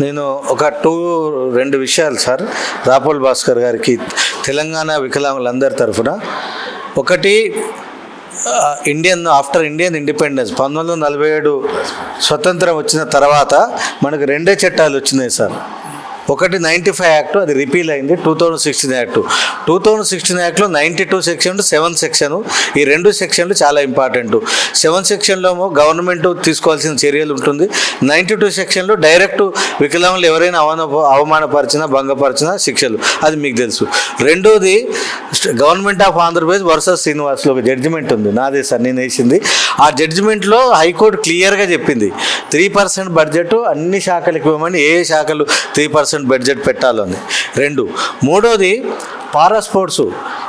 నేను ఒక టూ రెండు విషయాలు సార్. రాపోల్ భాస్కర్ గారికి తెలంగాణ వికలాంగులందరి తరఫున. ఒకటి ఇండియన్ ఆఫ్టర్ ఇండియన్ ఇండిపెండెన్స్. పంతొమ్మిది వందల నలభై ఏడు స్వతంత్రం వచ్చిన తర్వాత మనకు రెండే చట్టాలు వచ్చినాయి సార్. ఒకటి నైంటీ ఫైవ్ యాక్ట్ అది రిపీల్ అయింది two thousand sixteen act. Two thousand sixteen యాక్ట్లో ninety two section seven section. ఈ రెండు సెక్షన్లు చాలా ఇంపార్టెంట్. సెవెన్ సెక్షన్లో గవర్నమెంట్ తీసుకోవాల్సిన చర్యలు ఉంటుంది. నైంటీ టూ సెక్షన్లో డైరెక్ట్ వికలాంగులు ఎవరైనా అవమాన అవమానపరిచినా భంగపరిచినా శిక్షలు. అది మీకు తెలుసు. రెండోది గవర్నమెంట్ ఆఫ్ ఆంధ్రప్రదేశ్ వర్సెస్ శ్రీనివాస్లో ఒక జడ్జిమెంట్ ఉంది. నాదే సార్ నేను వేసింది. ఆ జడ్జిమెంట్లో హైకోర్టు క్లియర్గా చెప్పింది. త్రీ పర్సెంట్ బడ్జెట్ అన్ని శాఖలకు ఇవ్వమని ఏ ఏ శాఖలు త్రీ పర్సెంట్ బడ్జెట్ పెట్టాలని. రెండు మూడోది పారా స్పోర్ట్స్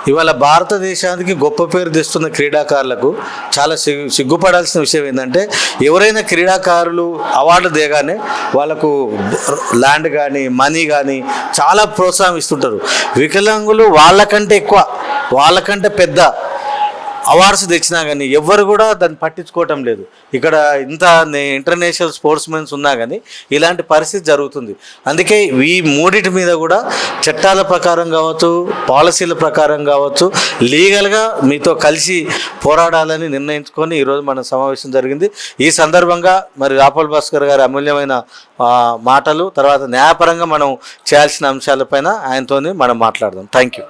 ఇవాళ భారతదేశానికి గొప్ప పేరు తెస్తున్న క్రీడాకారులకు చాలా సిగ్గు సిగ్గుపడాల్సిన విషయం ఏంటంటే ఎవరైనా క్రీడాకారులు అవార్డు దేగానే వాళ్ళకు ల్యాండ్ కానీ మనీ కానీ చాలా ప్రోత్సాహం ఇస్తుంటారు. వికలాంగులు వాళ్ళకంటే ఎక్కువ వాళ్ళకంటే పెద్ద అవార్డ్స్ తెచ్చినా కానీ ఎవ్వరు కూడా దాన్ని పట్టించుకోవటం లేదు. ఇక్కడ ఇంత ఇంటర్నేషనల్ స్పోర్ట్స్ మెన్స్ ఉన్నా కానీ ఇలాంటి పరిస్థితి జరుగుతుంది. అందుకే ఈ మూడిటి మీద కూడా చట్టాల ప్రకారం కావచ్చు పాలసీల ప్రకారం కావచ్చు లీగల్గా మీతో కలిసి పోరాడాలని నిర్ణయించుకొని ఈరోజు మన సమావేశం జరిగింది. ఈ సందర్భంగా మరి రాపల్ భాస్కర్ గారి అమూల్యమైన మాటలు తర్వాత న్యాయపరంగా మనం చేయాల్సిన అంశాలపైన ఆయనతోని మనం మాట్లాడదాం. థ్యాంక్ యూ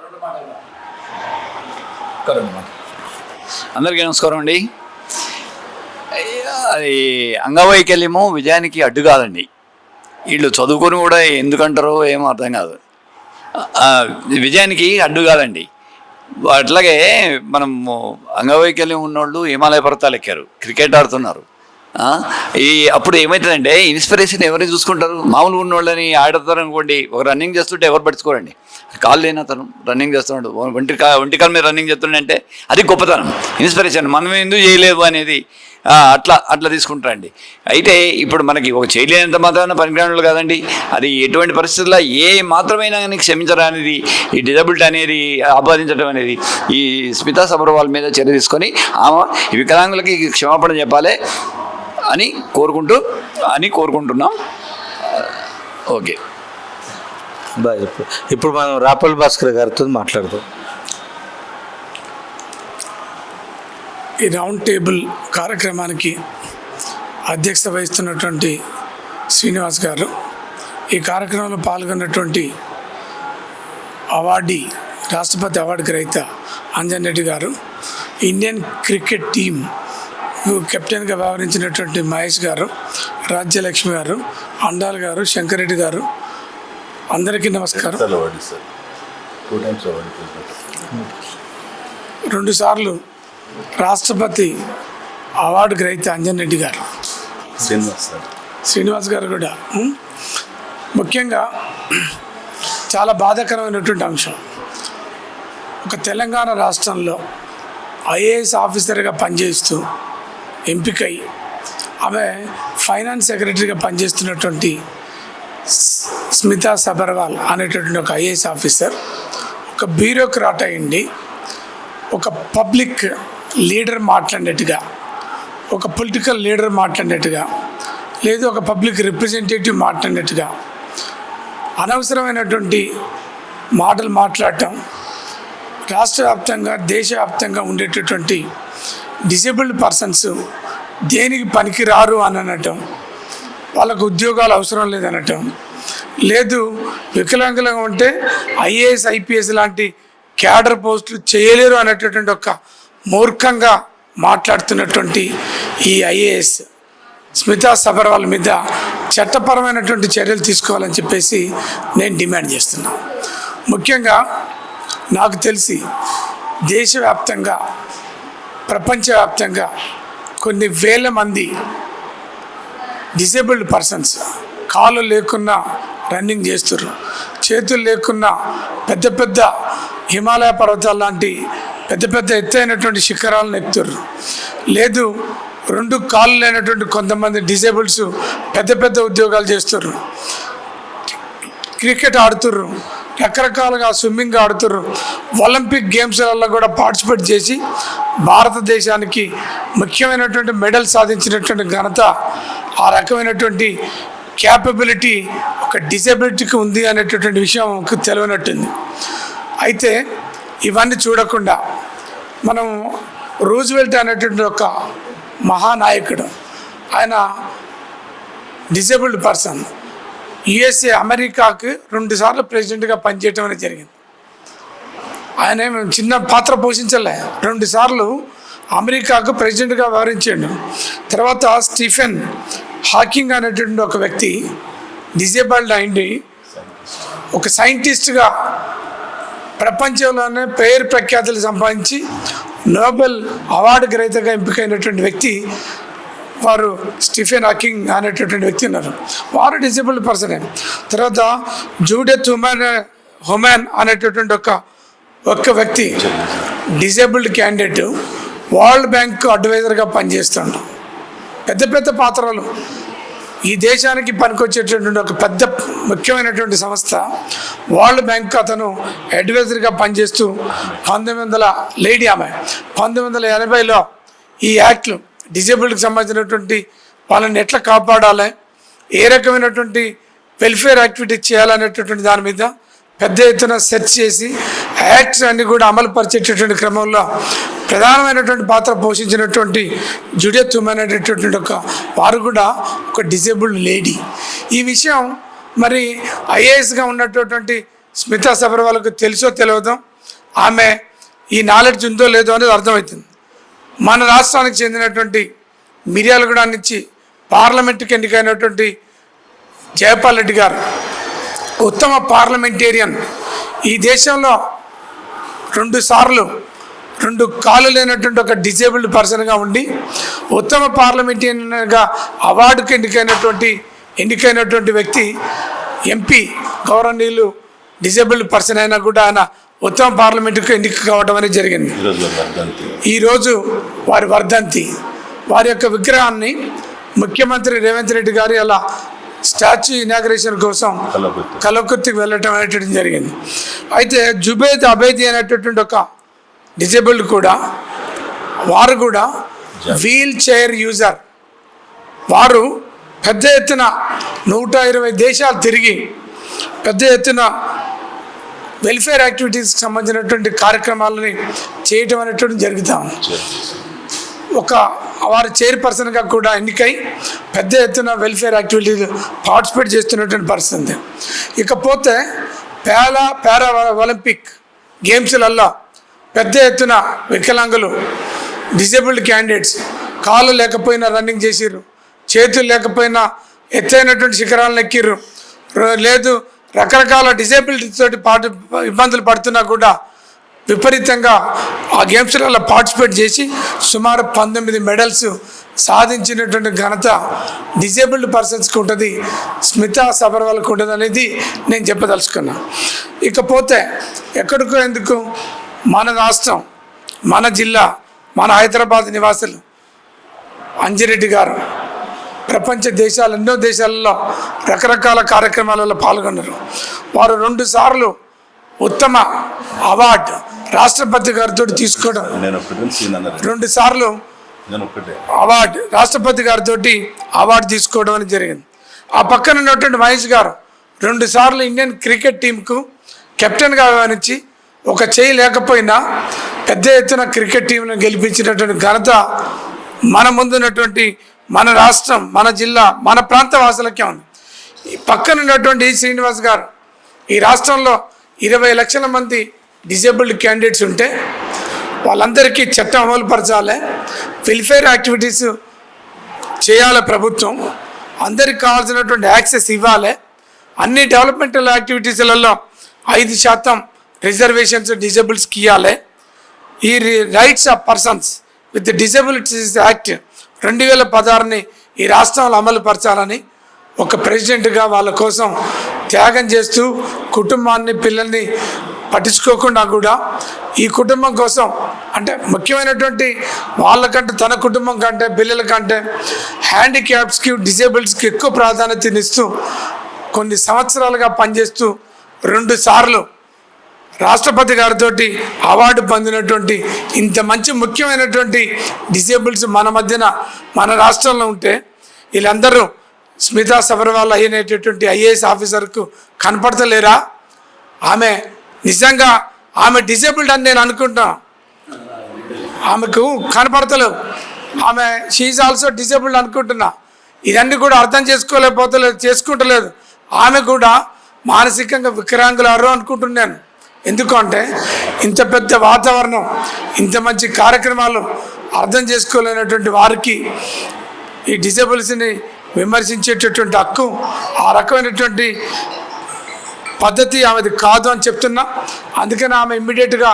అందరికీ నమస్కారం అండి. అది అంగవైకల్యము విజయానికి అడ్డు కాదండి. వీళ్ళు చదువుకొని కూడా ఎందుకంటారో ఏమో అర్థం కాదు. విజయానికి అడ్డు కాదండి. అట్లాగే మనం అంగవైకల్యం ఉన్నోళ్ళు హిమాలయ పర్వతాలు ఎక్కారు క్రికెట్ ఆడుతున్నారు. ఈ అప్పుడు ఏమవుతుందంటే ఇన్స్పిరేషన్ ఎవరిని చూసుకుంటారు? మామూలుగా ఉన్నోళ్ళని ఆడతారు అనుకోండి ఒక రన్నింగ్ చేస్తుంటే ఎవరు పట్టించుకోరండి. కాళ్ళు లేని అతను రన్నింగ్ చేస్తున్నాడు. ఒంటి కా మీద రన్నింగ్ చేస్తుండే అది గొప్పతనం. ఇన్స్పిరేషన్ మనం ఎందుకు చేయలేదు అనేది అట్లా అట్లా తీసుకుంటారండి. అయితే ఇప్పుడు మనకి ఒక చేయలేనంత మాత్రమే పనికిరానులు కాదండి. అది ఎటువంటి పరిస్థితుల్లో ఏ మాత్రమైనా కానీ క్షమించడం అనేది ఈ డిజబిలిటీ అనేది ఆపాదించడం అనేది ఈ స్మితా సబర్వాల్ మీద చర్య తీసుకొని ఆమె వికలాంగులకి క్షమాపణ చెప్పాలి అని కోరుకుంటూ అని కోరుకుంటున్నాం. ఓకే. బాయ్ ఇప్పుడు ఇప్పుడు మనం రాపల్ భాస్కర్ గారితో మాట్లాడదాం. ఈ రౌండ్ టేబుల్ కార్యక్రమానికి అధ్యక్షత వహిస్తున్నటువంటి శ్రీనివాస్ గారు ఈ కార్యక్రమంలో పాల్గొన్నటువంటి అవార్డీ రాష్ట్రపతి అవార్డు గ్రహీత అంజన్ రెడ్డి గారు ఇండియన్ క్రికెట్ టీం కెప్టెన్గా వ్యవహరించినటువంటి మహేష్ గారు రాజ్యలక్ష్మి గారు అండాల్ గారు శంకరెడ్డి గారు అందరికీ నమస్కారం. రెండుసార్లు రాష్ట్రపతి అవార్డు గ్రహీత అంజన్ రెడ్డి గారు. శ్రీనివాస్ గారు కూడా? ముఖ్యంగా చాలా బాధాకరమైనటువంటి అంశం. ఒక తెలంగాణ రాష్ట్రంలో ఐఏఎస్ ఆఫీసర్గా పనిచేస్తూ ఎంపికై ఆమె ఫైనాన్స్ సెక్రటరీగా పనిచేస్తున్నటువంటి స్మితా సబర్వాల్ అనేటటువంటి ఒక ఐఏఎస్ ఆఫీసర్ ఒక బ్యూరోక్రాట్ అయ్యండి ఒక పబ్లిక్ లీడర్ మాట్లాడినట్టుగా ఒక పొలిటికల్ లీడర్ మాట్లాడినట్టుగా లేదు ఒక పబ్లిక్ రిప్రజెంటేటివ్ మాట్లాడినట్టుగా అనవసరమైనటువంటి మాటలు మాట్లాడటం రాష్ట్ర వ్యాప్తంగా దేశవ్యాప్తంగా ఉండేటటువంటి డిసేబుల్డ్ పర్సన్స్ దేనికి పనికి రారు అని అనటం వాళ్ళకు ఉద్యోగాలు అవసరం లేదనటం. లేదు వికలాంగులంగా ఉంటే ఐఏఎస్ ఐపీఎస్ లాంటి క్యాడర్ పోస్టులు చేయలేరు అనేటటువంటి ఒక మూర్ఖంగా మాట్లాడుతున్నటువంటి ఈ ఐఏఎస్ స్మితా సబర్వాల్ మీద చట్టపరమైనటువంటి చర్యలు తీసుకోవాలని చెప్పేసి నేను డిమాండ్ చేస్తున్నా. ముఖ్యంగా నాకు తెలిసి దేశవ్యాప్తంగా ప్రపంచవ్యాప్తంగా కొన్ని వేల మంది డిసేబుల్డ్ పర్సన్స్ కాళ్ళు లేకున్నా రన్నింగ్ చేస్తుర్రు. చేతులు లేకున్నా పెద్ద పెద్ద హిమాలయ పర్వతాలు లాంటి పెద్ద పెద్ద ఎత్తైనటువంటి శిఖరాలను ఎక్కుతున్నారు లేదు రెండు కాళ్ళు లేనటువంటి కొంతమంది డిసేబుల్స్ పెద్ద పెద్ద ఉద్యోగాలు చేస్తుర్రు. క్రికెట్ ఆడుతుర్రు. రకరకాలుగా స్విమ్మింగ్ ఆడుతుర్రు. ఒలింపిక్ గేమ్స్లలో కూడా పార్టిసిపేట్ చేసి భారతదేశానికి ముఖ్యమైనటువంటి మెడల్ సాధించినటువంటి ఘనత ఆ రకమైనటువంటి క్యాపబిలిటీ ఒక డిజబిలిటీకి ఉంది అనేటటువంటి విషయం మాకు తెలియనట్టుంది. అయితే ఇవన్నీ చూడకుండా మనం రూజ్వెల్ట్ అనేటువంటి ఒక మహానాయకుడు ఆయన డిజేబుల్డ్ పర్సన్ యుఎస్ఏ అమెరికాకు రెండుసార్లు ప్రెసిడెంట్గా పనిచేయటం అనేది జరిగింది. ఆయన చిన్న పాత్ర పోషించలే. రెండు సార్లు అమెరికాకు ప్రెసిడెంట్గా వ్యవహరించాడు. తర్వాత స్టీఫెన్ హాకింగ్ అనేటువంటి ఒక వ్యక్తి డిజేబుల్డ్ అయింది. ఒక సైంటిస్ట్గా ప్రపంచంలోనే పేరు ప్రఖ్యాతులు సంపాదించి నోబెల్ అవార్డు గ్రహీతగా ఎంపికైనటువంటి వ్యక్తి వారు స్టీఫెన్ హాకింగ్ అనేటటువంటి వ్యక్తి ఉన్నారు. వారు డిజేబుల్డ్ పర్సనే. తర్వాత జూడెత్ హుమాన్ హుమాన్ అనేటటువంటి ఒక ఒక్క వ్యక్తి డిజేబుల్డ్ క్యాండిడేట్ వరల్డ్ బ్యాంక్ అడ్వైజర్గా పనిచేస్తుండు. పెద్ద పెద్ద పాత్రలు. ఈ దేశానికి పనికొచ్చేటటువంటి ఒక పెద్ద ముఖ్యమైనటువంటి సంస్థ వరల్డ్ బ్యాంక్ అతను అడ్వైజర్గా పనిచేస్తూ పంతొమ్మిది వందల లేడీ ఆమె పంతొమ్మిది వందల ఎనభైలో ఈ యాక్ట్లు డిజేబుల్డ్కి సంబంధించినటువంటి వాళ్ళని ఎట్లా కాపాడాలి ఏ రకమైనటువంటి వెల్ఫేర్ యాక్టివిటీ చేయాలనేటటువంటి దాని మీద పెద్ద ఎత్తున సెర్చ్ చేసి యాక్ట్స్ అన్ని కూడా అమలు పరిచేటటువంటి క్రమంలో ప్రధానమైనటువంటి పాత్ర పోషించినటువంటి జుడియత్ ఉమెన్ అనేటటువంటి ఒక వారు కూడా ఒక డిజేబుల్డ్ లేడీ. ఈ విషయం మరి ఐఏఎస్గా ఉన్నటువంటి స్మితా సబర్వాలకు తెలుసో తెలియదు ఆమె ఈ నాలెడ్జ్ ఉందో లేదో అనేది అర్థమవుతుంది. మన రాష్ట్రానికి చెందినటువంటి మిర్యాలగూడ నుంచి పార్లమెంటుకి ఎన్నికైనటువంటి జయపాల్ రెడ్డి గారు ఉత్తమ పార్లమెంటేరియన్ ఈ దేశంలో రెండు సార్లు రెండు కాళ్ళు లేనటువంటి ఒక డిజేబుల్డ్ పర్సన్గా ఉండి ఉత్తమ పార్లమెంటేరియన్గా అవార్డుకి ఎన్నికైనటువంటి ఎన్నికైనటువంటి వ్యక్తి ఎంపీ గౌరవనీయులు డిజేబుల్డ్ పర్సన్ అయినా కూడా ఆయన ఉత్తమ పార్లమెంటుకు ఎన్నిక కావడం అనేది జరిగింది. ఈరోజు వారి వర్ధంతి. వారి యొక్క విగ్రహాన్ని ముఖ్యమంత్రి రేవంత్ రెడ్డి గారి అలా స్టాచ్యూ ఇనాగ్రేషన్ కోసం. కలకుర్తికి వెళ్ళటం అనేటువంటి జరిగింది. అయితే జుబేద్ అబేది అనేటటువంటి ఒక డిజేబుల్డ్ కూడా వారు కూడా వీల్ చైర్ యూజర్. వారు పెద్ద ఎత్తున నూట ఇరవై దేశాలు తిరిగి పెద్ద ఎత్తున వెల్ఫేర్ యాక్టివిటీస్కి సంబంధించినటువంటి కార్యక్రమాలని చేయటం అనేటువంటి జరుగుతాం. ఒక వారు చైర్పర్సన్గా కూడా ఎన్నికై పెద్ద ఎత్తున వెల్ఫేర్ యాక్టివిటీలు పార్టిసిపేట్ చేస్తున్నటువంటి పరిస్థితి. ఇకపోతే పేలా పారా ఒలింపిక్ గేమ్స్లల్లో పెద్ద ఎత్తున వికలాంగులు డిజేబుల్డ్ క్యాండిడేట్స్ కాళ్ళు లేకపోయినా రన్నింగ్ చేసిర్రు చేతులు లేకపోయినా ఎత్తైనటువంటి శిఖరాలను ఎక్కిర్రు. లేదు రకరకాల డిజేబిలిటీ తోటి పాటు ఇబ్బందులు పడుతున్నా కూడా విపరీతంగా ఆ గేమ్స్లలో పార్టిసిపేట్ చేసి సుమారు పంతొమ్మిది మెడల్స్ సాధించినటువంటి ఘనత డిజేబుల్డ్ పర్సన్స్కి ఉంటుంది. స్మితా సబర్వాల్కి ఉంటుంది అనేది నేను చెప్పదలుచుకున్నా. ఇకపోతే ఎక్కడికో ఎందుకు మన రాష్ట్రం మన జిల్లా మన హైదరాబాద్ నివాసులు అంజిరెడ్డి గారు ప్రపంచ దేశాలు ఎన్నో దేశాలలో రకరకాల కార్యక్రమాలలో పాల్గొన్నారు. వారు రెండు సార్లు ఉత్తమ అవార్డు రాష్ట్రపతి గారితో తీసుకోవడం. రెండు సార్లు అవార్డు రాష్ట్రపతి గారితో అవార్డు తీసుకోవడం అనేది జరిగింది. ఆ పక్కన ఉన్నటువంటి మహేష్ గారు రెండు సార్లు ఇండియన్ క్రికెట్ టీంకు కెప్టెన్గా వ్యవహరించి ఒక చేయి లేకపోయినా పెద్ద ఎత్తున క్రికెట్ టీంను గెలిపించినటువంటి ఘనత మన ముందున్నటువంటి మన రాష్ట్రం మన జిల్లా మన ప్రాంత వాసులకే ఉంది. ఈ పక్కన ఉన్నటువంటి శ్రీనివాస్ గారు ఈ రాష్ట్రంలో ఇరవై లక్షల మంది డిజేబుల్డ్ క్యాండిడేట్స్ ఉంటే వాళ్ళందరికీ చట్టం అమలు పరచాలి వెల్ఫేర్ యాక్టివిటీస్ చేయాలి ప్రభుత్వం. అందరికి కావాల్సినటువంటి యాక్సెస్ ఇవ్వాలి. అన్ని డెవలప్మెంటల్ యాక్టివిటీస్లలో ఐదు శాతం రిజర్వేషన్స్ డిజేబుల్స్కి ఇవ్వాలి. ఈ rights of persons with disabilities act రెండు వేల పదహారుని ఈ రాష్ట్రంలో అమలు పరచాలని ఒక ప్రెసిడెంట్గా వాళ్ళ కోసం త్యాగం చేస్తూ కుటుంబాన్ని పిల్లల్ని పట్టించుకోకుండా కూడా ఈ కుటుంబం కోసం అంటే ముఖ్యమైనటువంటి వాళ్ళకంటే తన కుటుంబం కంటే పిల్లల కంటే హ్యాండిక్యాప్స్కి డిజేబుల్స్కి ఎక్కువ ప్రాధాన్యత ఇస్తూ కొన్ని సంవత్సరాలుగా పనిచేస్తూ రెండు సార్లు రాష్ట్రపతి గారితో అవార్డు పొందినటువంటి ఇంత మంచి ముఖ్యమైనటువంటి డిసేబుల్స్ మన మధ్యన మన రాష్ట్రంలో ఉంటే వీళ్ళందరూ స్మితా సబర్వాల్ అయినటువంటి ఐఏఎస్ ఆఫీసర్కు కనపడతలేరా? ఆమె నిజంగా ఆమె డిజేబుల్డ్ అని నేను అనుకుంటున్నాను ఆమెకు కనపడతలేవు. ఆమె షీఈ్ ఆల్సో డిజేబుల్డ్ అనుకుంటున్నా. ఇదన్నీ కూడా అర్థం చేసుకోలేకపోతలేదు చేసుకుంటలేదు. ఆమె కూడా మానసికంగా వికరాంగులారు అనుకుంటున్నాను. ఎందుకంటే ఇంత పెద్ద వాతావరణం ఇంత మంచి కార్యక్రమాలు అర్థం చేసుకోలేనటువంటి వారికి ఈ డిజేబుల్స్ని విమర్శించేటటువంటి హక్కు ఆ రకమైనటువంటి పద్ధతి ఆమెది కాదు అని చెప్తున్నా. అందుకని ఆమె ఇమ్మీడియట్గా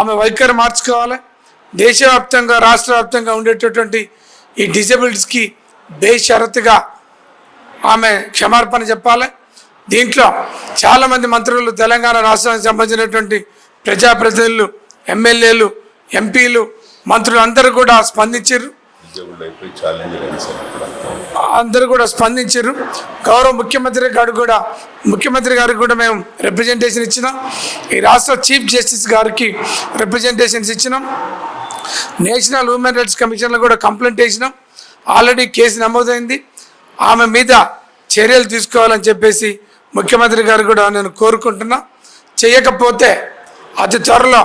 ఆమె వైఖరి మార్చుకోవాలి. దేశవ్యాప్తంగా రాష్ట్ర వ్యాప్తంగా ఉండేటటువంటి ఈ డిజబిలిటీస్కి బేషరతుగా ఆమె క్షమార్పణ చెప్పాలి. దీంట్లో చాలామంది మంత్రులు తెలంగాణ రాష్ట్రానికి సంబంధించినటువంటి ప్రజాప్రతినిధులు ఎమ్మెల్యేలు ఎంపీలు మంత్రులు అందరూ కూడా స్పందించారు. అయిపోయి ఛాలెంజ్ అందరూ కూడా స్పందించారు. గౌరవ ముఖ్యమంత్రి గారు కూడా ముఖ్యమంత్రి గారికి కూడా మేము రిప్రజెంటేషన్ ఇచ్చినాం. ఈ రాష్ట్ర చీఫ్ జస్టిస్ గారికి రిప్రజెంటేషన్స్ ఇచ్చినాం. నేషనల్ హ్యూమన్ రైట్స్ కమిషన్లో కూడా కంప్లైంట్ చేసినాం ఆల్రెడీ కేసు నమోదైంది. ఆమె మీద చర్యలు తీసుకోవాలని చెప్పేసి ముఖ్యమంత్రి గారు కూడా నేను కోరుకుంటున్నా. చేయకపోతే అతి త్వరలో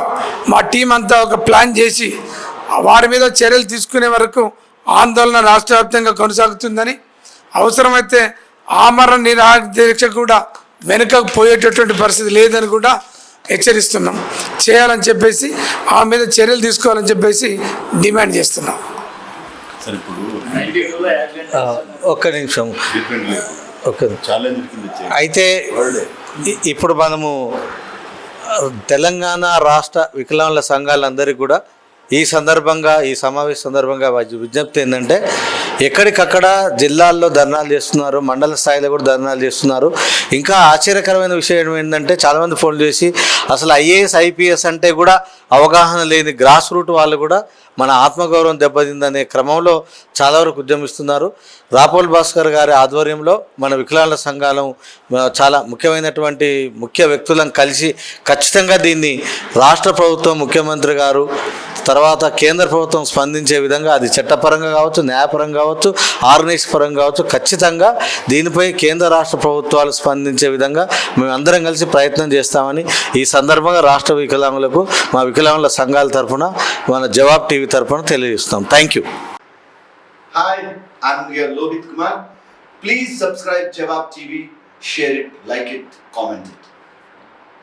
మా టీం అంతా ఒక ప్లాన్ చేసి వారి మీద చర్యలు తీసుకునే వరకు ఆందోళన రాష్ట్ర వ్యాప్తంగా కొనసాగుతుందని అవసరమైతే ఆమరణ నిరాహార దీక్ష కూడా వెనుకకు పోయేటటువంటి పరిస్థితి లేదని కూడా హెచ్చరిస్తున్నాం. చేయాలని చెప్పేసి ఆమె మీద చర్యలు తీసుకోవాలని చెప్పేసి డిమాండ్ చేస్తున్నాం. ఆ, ఒక్క నిమిషం. అయితే ఇప్పుడు మనము ఆ, తెలంగాణ రాష్ట్ర వికలాంగుల సంఘాలందరికీ కూడా ఈ సందర్భంగా ఈ సమావేశ సందర్భంగా వారి విజ్ఞప్తి ఏంటంటే ఎక్కడికక్కడ జిల్లాల్లో ధర్నాలు చేస్తున్నారు మండల స్థాయిలో కూడా ధర్నాలు చేస్తున్నారు. ఇంకా ఆశ్చర్యకరమైన విషయం ఏంటంటే చాలామంది ఫోన్ చేసి అసలు ఐఏఎస్ ఐపీఎస్ అంటే కూడా అవగాహన లేని గ్రాస్ రూట్ వాళ్ళు కూడా మన ఆత్మగౌరవం దెబ్బతిందనే క్రమంలో చాలా వరకు ఉద్యమిస్తున్నారు. రాపోల్ భాస్కర్ గారి ఆధ్వర్యంలో మన వికలాంగుల సంఘాలం చాలా ముఖ్యమైనటువంటి ముఖ్య వ్యక్తులను కలిసి ఖచ్చితంగా దీన్ని రాష్ట్ర ప్రభుత్వం ముఖ్యమంత్రి గారు తర్వాత కేంద్ర ప్రభుత్వం స్పందించే విధంగా అది చట్టపరంగా కావచ్చు న్యాయపరంగా కావచ్చు ఆర్గనైజ్ పరంగా కావచ్చు ఖచ్చితంగా దీనిపై కేంద్ర రాష్ట్ర ప్రభుత్వాలు స్పందించే విధంగా మేము అందరం కలిసి ప్రయత్నం చేస్తామని ఈ సందర్భంగా రాష్ట్ర వికలాంగులకు మా వికలాంగుల సంఘాల తరఫున మన జవాబ్ టీవీ తరఫున తెలియజేస్తాం thank you Hi, I'm are Lohit Kumar. Please subscribe Jawab TV, share it, like it, comment it.